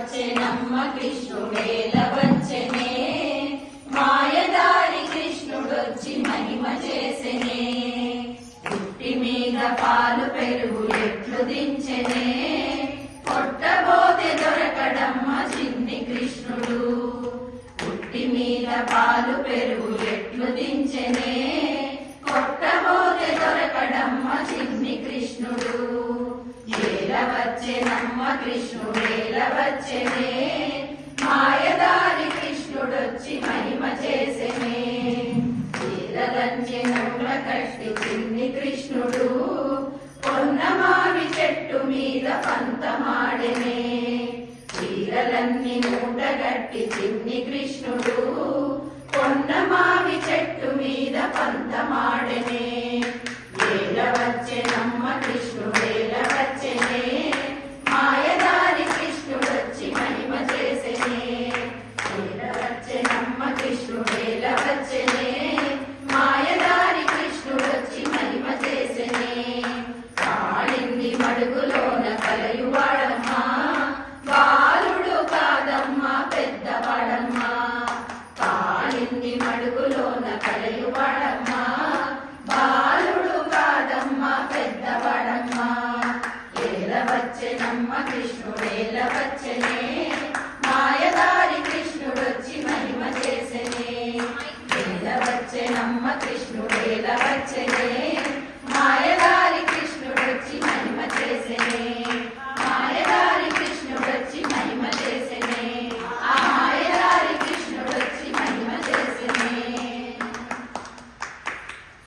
వచ్చెనమ్మ కృష్ణుడేల వచ్చెనే మాయదారి కృష్ణుడొచ్చి మహిమ చేసెనే. పుట్టి మీద పాలు పెరుగు ఎట్లు దించెనే. పొట్టబోతే దొరకడమ్మ చిన్ని కృష్ణుడు. పుట్టి మీద పాలు పెరుగు ఎట్లు దించెనే. వచ్చెనమ్మ కృష్ణుడేల వచ్చెనే. మాయదారి కృష్ణుడొచ్చి మహిమ చేసెనే. చీరలంచెనమ్మ కట్టి చిన్ని కృష్ణుడు పొన్నమావి చెట్టు మీద పంతమాడెనే. చీరలన్నీ మూటగట్టి చిన్ని కృష్ణుడు వచ్చెనే మాయదారి కృష్ణుడొచ్చి మహిమ చేసెనే. కాళింది మడుగులోన కలయువాడమ్మా బాలుడు కాదమ్మా పెద్దవాడమ్మా. కాళింది మడుగులోన కలయువాడమ్మా బాలుడు కాదమ్మా పెద్దవాడమ్మా. ఏల వచ్చెనమ్మ కృష్ణుడేల వచ్చెనే మహిమ